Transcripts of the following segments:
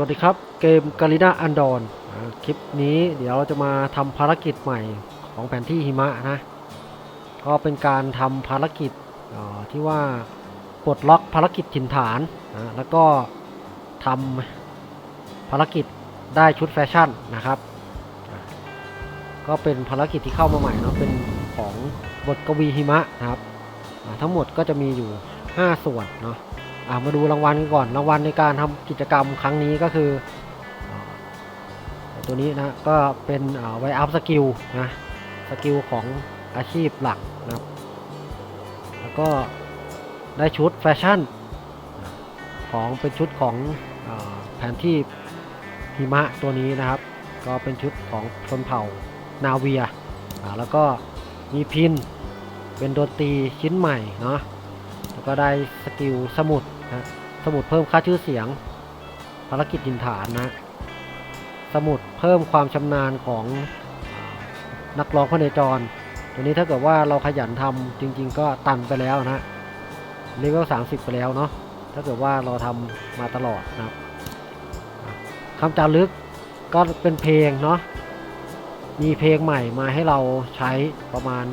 สวัสดีครับ เกมกาลินาอันดอนคลิปนี้เดี๋ยวเราจะมาทำภารกิจใหม่ของแผนที่หิมะนะ ก็เป็นการทำภารกิจที่ว่าปลดล็อกภารกิจถิ่นฐานนะแล้วก็ทำภารกิจได้ชุดแฟชั่นนะครับอะก็เป็นภารกิจที่เข้ามาใหม่เนาะเป็นของบทกวีหิมะนะครับอะทั้งหมดก็จะมีอยู่ 5 ส่วนเนาะ อะมาดูรางวัลกันก่อนรางวัลในการทำกิจกรรมครั้งนี้ก็คือตัวนี้นะก็เป็นไวอัพสกิลนะสกิลของอาชีพหลักนะครับ แล้วก็ได้ชุดแฟชั่นของเป็นชุดของอแผนที่หิมะตัวนี้นะครับ ก็เป็นชุดของชนเผ่านาเวีย แล้วก็มีพินเป็นดนตรีชิ้นใหม่เนาะแล้วก็ได้สกิลสมุด นะสมุดเพิ่มค่าชื่อเสียง ภารกิจดินฐานนะ สมุดเพิ่มความชำนาญของนักร้องพเนจร ตัวนี้ถ้าเกิดว่าเราขยันทำจริง ๆ ก็ตันไปแล้วนะเลเวล30ไปแล้วเนาะถ้าเกิดว่าเราทำมาตลอดนะครับคำจารึกก็เป็นเพลงเนาะมีเพลงใหม่มาให้เราใช้ประมาณ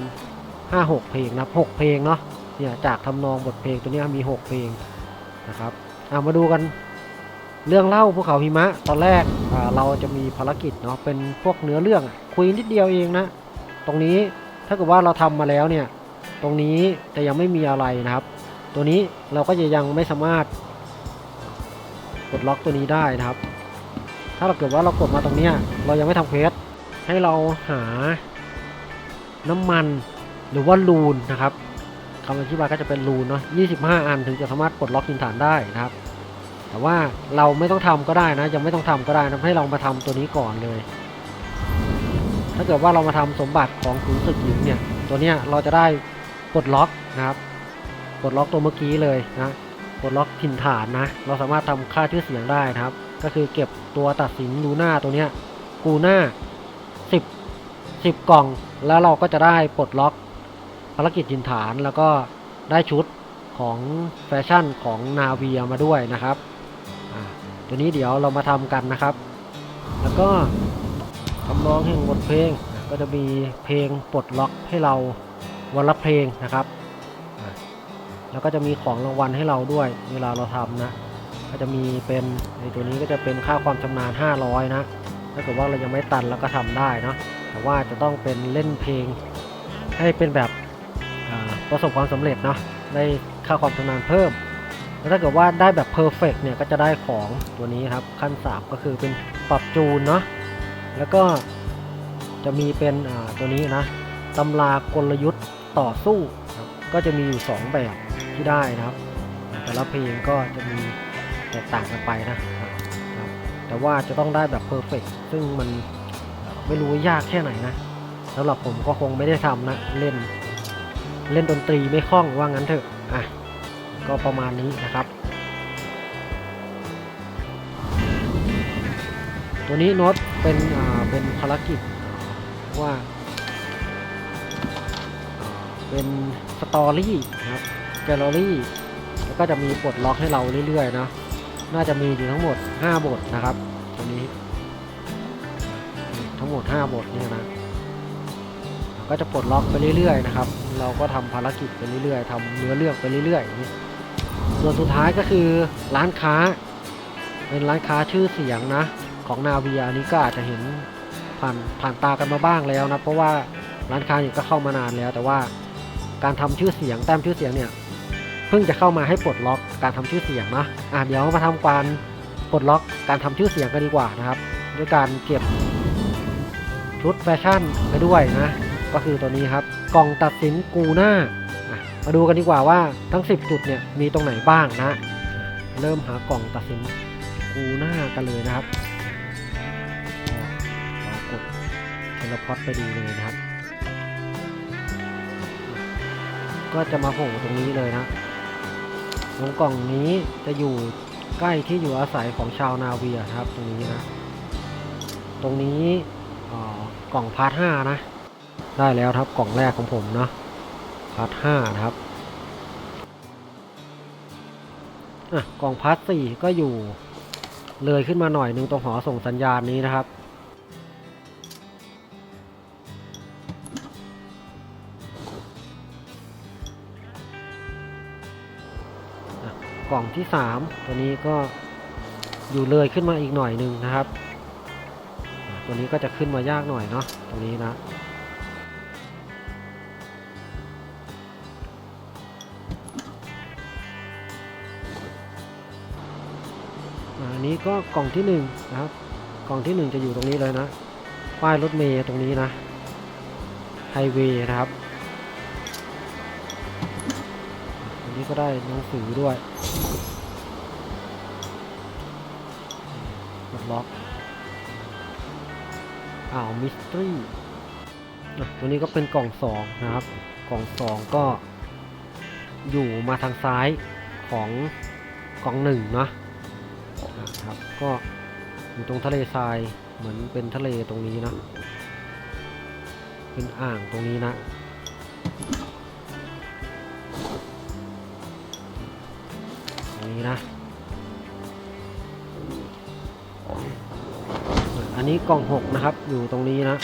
5-6 เพลงนะ6เพลงเนาะเนี่ยจากทำนองบทเพลงตัวนี้มี 6 เพลง นะครับเอามาดูกันเรื่องเล่าภูเขาหิมะตอนแรกอ่าเราจะมีภารกิจเนาะเป็นพวกเนื้อเรื่องอะคุยนิดเดียวเองนะตรงนี้ถ้าเกิดว่าเราทำมาแล้วเนี่ยตรงนี้จะยังไม่มีอะไรนะครับ ตัวนี้เราก็จะยังไม่สามารถกดล็อกตัวนี้ได้นะครับ ถ้าเราเกิดว่าเรากดมาตรงเนี้ยเรายังไม่ทำเควสให้เราหาน้ำมันหรือว่าลูนนะครับ คำอธิบายก็จะเป็นรูนเนาะ25 อันถึงจะสามารถปลดล็อกพื้นฐานได้นะครับ แต่ว่าเราไม่ต้องทำก็ได้นะ ยังไม่ต้องทำก็ได้นะให้เรามาทำตัวนี้ก่อนเลย ถ้าเกิดว่าเรามาทำสมบัติของขุนศึกหญิงเนี่ย ตัวเนี้ยเราจะได้ปลดล็อกนะครับ ปลดล็อกตัวเมื่อกี้เลยนะปลดล็อกถิ่นฐานนะ เราสามารถทำค่าชื่อเสียงได้นะครับ ก็คือเก็บตัวตัดสินลูน่าตัวเนี้ยกูน่า10 10 กล่อง แล้วเราก็จะได้ปลดล็อก ภารกิจจินฐานแล้วก็ได้ชุดของแฟชั่นของนาเวียมาด้วยนะครับตัวนี้เดี๋ยวเรามาทำกันนะครับ แล้วก็คำร้องแห่งบทเพลงก็จะมีเพลงปลดล็อกให้เราวันละเพลงนะครับ แล้วก็จะมีของรางวัลให้เราด้วย เวลาเราทำนะ ก็จะมีเป็นในตัวนี้ก็จะเป็นค่าความชำนาญ 500 นะ ถ้าเกิดว่าเรายังไม่ตันเราก็ทำได้เนาะ แต่ว่าจะต้องเป็นเล่นเพลงให้เป็นแบบ ประสบความสำเร็จเนาะได้ค่าความชำนาญเพิ่ม แล้วถ้าเกิดว่าได้แบบเพอร์เฟกเนี่ยก็จะได้ของตัวนี้ครับ ขั้น 3 ก็คือเป็นปรับจูนเนาะแล้วก็จะมีเป็นตัวนี้นะตำรากลยุทธ์ต่อสู้ครับก็จะมีอยู่ 2 แบบที่ได้นะครับ แต่ละเพลงก็จะมีแตกต่างกันไปนะครับแต่ว่าจะต้องได้แบบเพอร์เฟกซึ่งมันไม่รู้ยากแค่ไหนนะสำหรับผมก็คงไม่ได้ทำนะเล่น เล่นดนตรีไม่คล่องว่างั้นเถอะอะก็ประมาณนี้นะครับ ตัวนี้โน้ตเป็นอ่าเป็นภารกิจว่า เป็นสตอรี่นะครับแกลเลอรี่แล้วก็จะมีปลดล็อกให้เราเรื่อยๆนะน่าจะมีอยู่ทั้งหมด 5 บทนะครับ ตัวนี้ ทั้งหมด 5 บทเนี่ยนะ ก็จะปลดล็อกไปเรื่อยๆนะครับ เราก็ทำภารกิจไปเรื่อยๆทำเนื้อเรื่องไปเรื่อยๆ ส่วนสุดท้ายก็คือร้านค้า เป็นร้านค้าชื่อเสียงนะ ของนาวีอันนี้ก็อาจจะเห็นผ่านผ่านตากันมาบ้างแล้วนะ เพราะว่าร้านค้านี่ก็เข้ามานานแล้ว แต่ว่าการทำชื่อเสียงแต้มชื่อเสียงเนี่ยเพิ่งจะเข้ามาให้ปลดล็อกการทำชื่อเสียงนะอะเดี๋ยวมาทำการปลดล็อกการทำชื่อเสียงกันดีกว่านะครับ ด้วยการเก็บชุดแฟชั่นไปด้วยนะ ก็คือตัวนี้ครับ กล่องตัดสินกูหน้า มาดูกันดีกว่าว่าทั้ง 10 จุดเนี่ยมีตรงไหนบ้างนะ เริ่มหากล่องตัดสินกูหน้ากันเลยนะครับเรากดเทเลพอตไปดูเลยนะครับ ก็จะมาโผล่ตรงนี้เลยนะตรงกล่องนี้จะอยู่ใกล้ที่อยู่อาศัยของชาวนาเวียครับ ตรงนี้นะ ตรงนี้กล่องพาร์ทห้านะ ได้แล้วครับกล่องแรกของผมเนาะพาร์ทห้านะครับอะกล่องพาร์ทสี่ก็อยู่เลยขึ้นมาหน่อยนึงตรงหอส่งสัญญาณนี้นะครับกล่องที่สามตัวนี้ก็อยู่เลยขึ้นมาอีกหน่อยหนึ่งนะครับ ตัวนี้ก็จะขึ้นมายากหน่อยเนาะตรงนี้นะ อันนี้ก็กล่องที่หนึ่งนะครับ กล่องที่หนึ่งจะอยู่ตรงนี้เลยนะ ป้ายรถเมย์ตรงนี้นะ ไฮเวย์นะครับ อันนี้ก็ได้หนังสือด้วยกดล็อกอ้าวมิสทรีตัวนี้ก็เป็นกล่องสองนะครับ กล่องสองก็อยู่มาทางซ้ายของกล่องหนึ่งเนาะ นะครับ ก็อยู่ตรงทะเลทรายเหมือนเป็นทะเลตรงนี้นะ เป็นอ่างตรงนี้นะ ตรงนี้นะ อันนี้กล่องหกนะครับ อยู่ตรงนี้นะ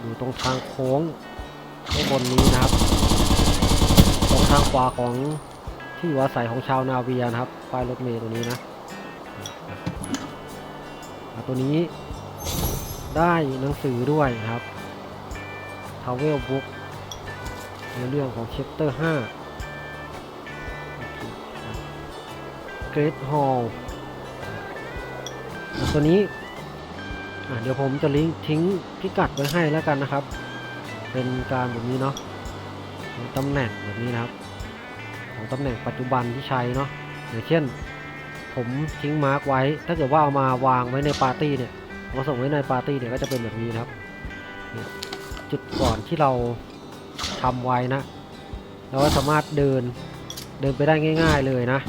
อยู่ตรงทางโค้งข้างบนนี้นะครับ ตรงทางขวาของที่อยู่อาศัยของชาวนาเวียนะครับ ป้ายรถเมล์ตัวนี้นะ ตัวนี้ได้หนังสือด้วยครับ Travel Book ในเรื่องของ Chapter 5 Great Hall ตัวนี้เดี๋ยวผมจะลิงก์ทิ้งพิกัดไว้ให้แล้วกันนะครับ เป็นการแบบนี้เนาะตำแหน่งแบบนี้นะครับของตำแหน่งปัจจุบันที่ใช้เนาะอย่างเช่น ผมทิ้งมาร์กไว้ ถ้าเกิดว่าเอามาวางไว้ในปาร์ตี้เนี่ยมาส่งไว้ในปาร์ตี้เนี่ยก็จะเป็นแบบนี้นะครับ จุดก่อนที่เราทำไว้นะ เราก็สามารถเดินเดินไปได้ง่าย ๆเลยนะ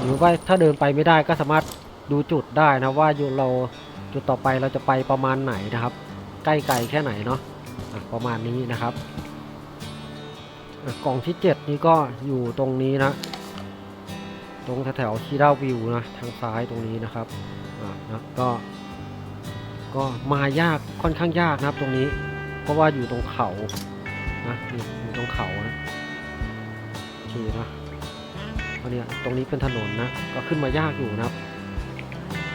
หรือว่าถ้าเดินไปไม่ได้ก็สามารถดูจุดได้นะว่าอยู่เราจุดต่อไปเราจะไปประมาณไหนนะครับ ใกล้ไกลแค่ไหนเนาะะประมาณนี้นะครับกล่องที่ 7 นี้ก็อยู่ตรงนี้นะ ตรงแถวชีด้าวิวนะทางซ้ายตรงนี้นะครับอ่านะก็ ก็มายากค่อนข้างยากนะครับตรงนี้ เพราะว่าอยู่ตรงเขานะนี่อยู่ตรงเขานะโอเคนะเพราเนี่ยตรงนี้เป็นถนนนะ ก็ขึ้นมายากอยู่นะครับ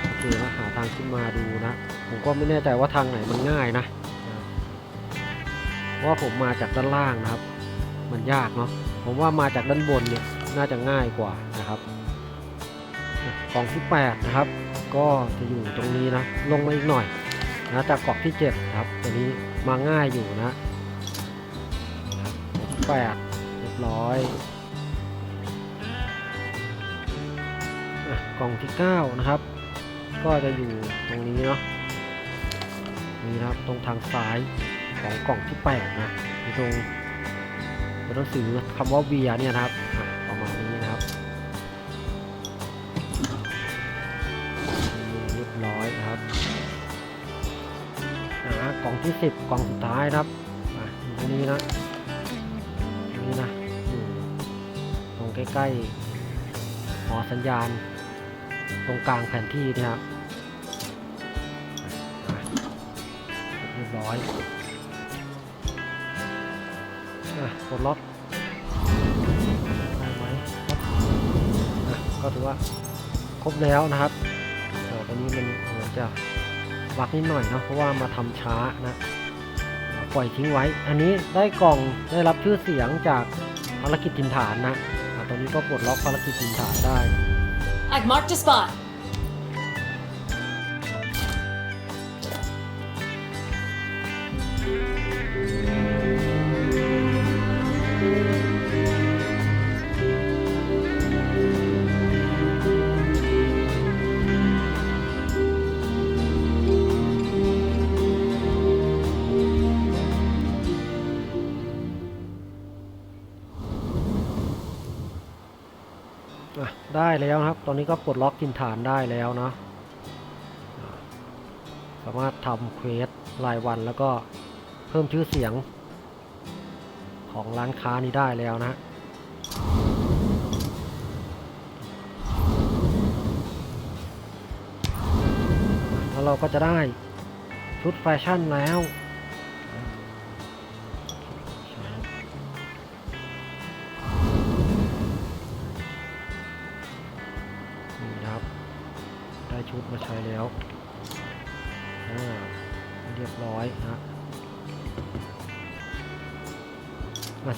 โอเคนะหาทางขึ้นมาดูนะ ผมก็ไม่แน่ใจว่าทางไหนมันง่ายนะเพราะว่าผมมาจากด้านล่างนะครับ มันยากเนาะผมว่ามาจากด้านบนเนี่ย น่าจะง่ายกว่านะครับกล่องที่ 8 นะครับ ก็จะอยู่ตรงนี้นะ ลงมาอีกหน่อยนะจากกล่องที่ 7 ครับ ตัวนี้มาง่ายอยู่นะกล่องที่8เรียบร้อยอะกล่องที่ 9 นะครับ ก็จะอยู่ตรงนี้เนาะนี่นะครับตรงทางซ้ายของกล่องที่ 8 นะตรงตัวหนังสือคำว่าเวียเนี่ยนะครับ 20 กล่องสุดท้ายครับมาตรงนี้นะตรงนี้นะตรงใกล้ๆหอสัญญาณ ตรงกลางแผนที่นะครับเรียบร้อยกดล็อกได้ไหมก็ถือว่าครบแล้วนะครับแต่ตอนนี้มันเหมือนจะ วักนิดหน่อยเนาะเพราะว่ามาทำช้านะปล่อยทิ้งไว้ อันนี้ได้กล่องได้รับชื่อเสียงจากภารกิจถิ่นฐานนะะตอนนี้ก็ปลดล็อกภารกิจถิ่นฐานได้ I've marked a spot. ได้แล้วนะครับ ตอนนี้ก็ปลดล็อกกินฐานได้แล้วเนาะสามารถทำเควสรายวันแล้วก็เพิ่มชื่อเสียง ของร้านค้านี้ได้แล้วนะแล้วเราก็จะได้ชุดแฟชั่นแล้ว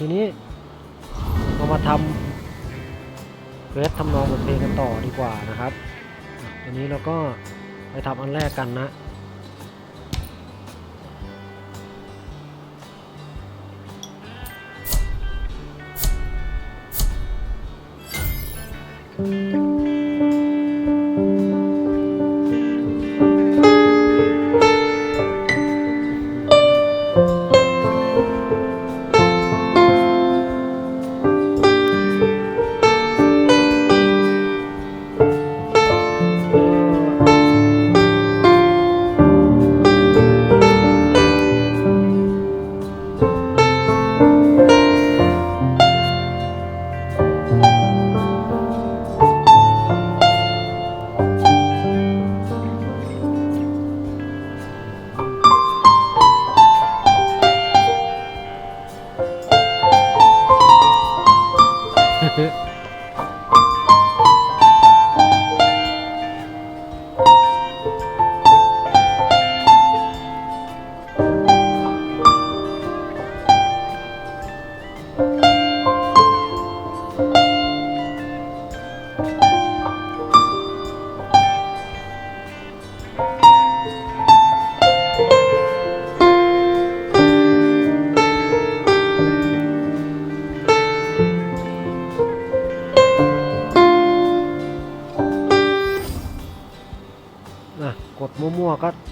ทีนี้เรามาทำเควสทำนองบทเพลงกันต่อดีกว่านะครับ อันนี้เราก็ไปทำอันแรกกันนะ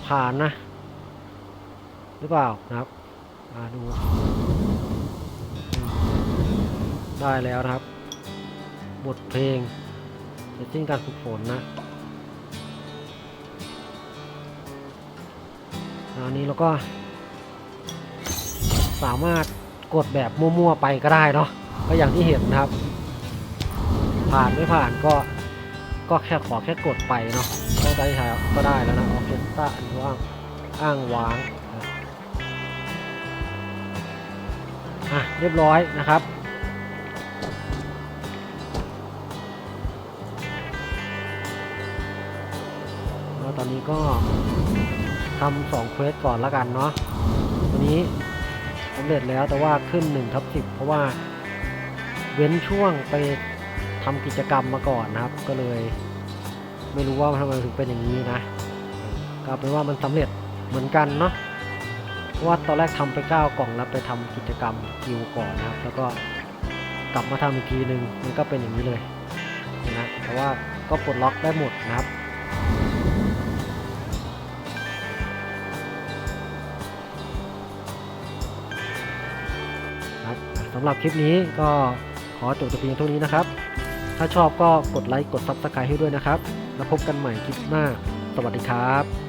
ผ่านนะ หรือเปล่านะครับมาดู ได้แล้วนะครับ บทเพลงเสร็จสิ้นการฝึกฝนนะอันนี้เราก็ สามารถกดแบบมั่วๆไปก็ได้เนาะก็อย่างที่เห็นนะครับ ผ่านไม่ผ่านก็ ก็แค่ขอแค่กดไปเนาะก็ได้ใช้ก็ได้แล้วนะออเคสตราอันว่างอ้างว้างอะเรียบร้อยนะครับแล้วตอนนี้ก็ทำสองเควสก่อนล้วกันเนาะวันนี้สำเร็จแล้วแต่ว่าขึ้น1ทับ10 เพราะว่าเว้นช่วงไป ทำกิจกรรมมาก่อนนะครับ ก็เลย ไม่รู้ว่าทำไมถึงเป็นอย่างนี้นะก็เอาเป็นว่ามันสำเร็จเหมือนกันเนาะเพราะว่าตอนแรกทำไป9กล่องแล้วไปทำกิจกรรมกิวก่อนนะครับ แล้วก็กลับมาทำอีกทีหนึ่งมันก็เป็นอย่างนี้เลยนะแต่ว่าก็ปลดล็อกได้หมดนะครับครับสำหรับคลิปนี้ก็ขอจบแต่เพียงเท่านี้นะครับ ถ้าชอบก็กดไลค์กด Subscribe ให้ด้วยนะครับ แล้วพบกันใหม่คลิปหน้า สวัสดีครับ